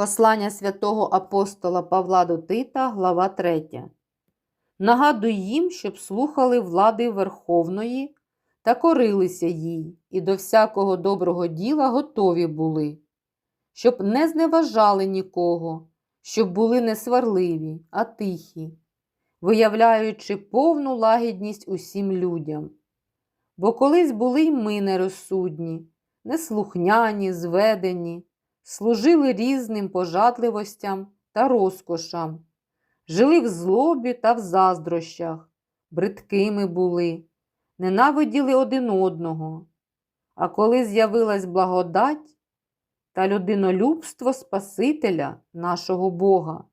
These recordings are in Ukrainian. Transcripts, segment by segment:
Послання святого апостола Павла до Тита, глава 3. Нагадуй їм, щоб слухали влади Верховної та корилися їй, і до всякого доброго діла готові були, щоб не зневажали нікого, щоб були не сварливі, а тихі, виявляючи повну лагідність усім людям. Бо колись були й ми нерозсудні, неслухняні, зведені, служили різним пожадливостям та розкошам, жили в злобі та в заздрощах, бридкими були, ненавиділи один одного. А коли з'явилась благодать та людинолюбство Спасителя нашого Бога,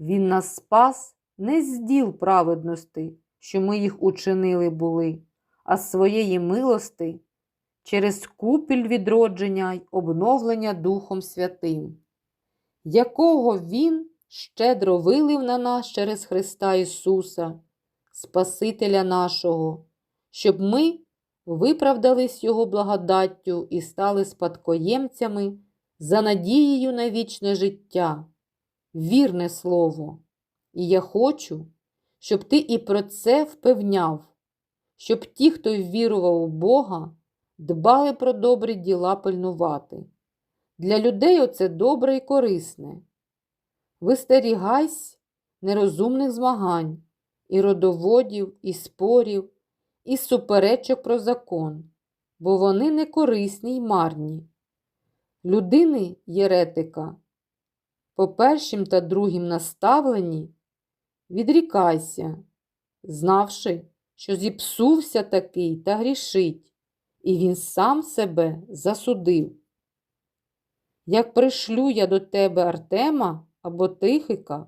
Він нас спас не з діл праведності, що ми їх учинили були, а з своєї милости через купіль відродження й обновлення Духом Святим, якого Він щедро вилив на нас через Христа Ісуса, Спасителя нашого, щоб ми виправдались Його благодаттю і стали спадкоємцями за надією на вічне життя, вірне слово. І я хочу, щоб ти і про це впевняв, щоб ті, хто ввірував у Бога, дбали про добрі діла пильнувати. Для людей оце добре і корисне. Вистерігайсь нерозумних змагань, і родоводів, і спорів, і суперечок про закон, бо вони не корисні й марні. Людини єретика, по першим та другим наставленні відрікайся, знавши, що зіпсувся такий та грішить, і він сам себе засудив. Як пришлю я до тебе Артема або Тихика,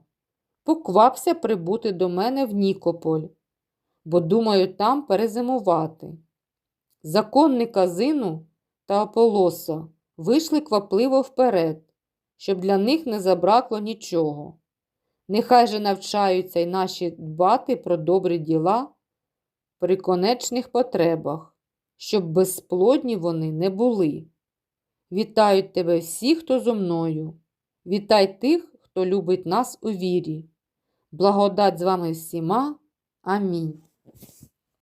поквапся прибути до мене в Нікополь, бо думаю там перезимувати. Законника Зину та Аполоса вийшли квапливо вперед, щоб для них не забракло нічого. Нехай же навчаються й наші дбати про добрі діла при конечних потребах, щоб безплодні вони не були. Вітають тебе всі, хто зо мною. Вітай тих, хто любить нас у вірі. Благодать з вами всіма. Амінь.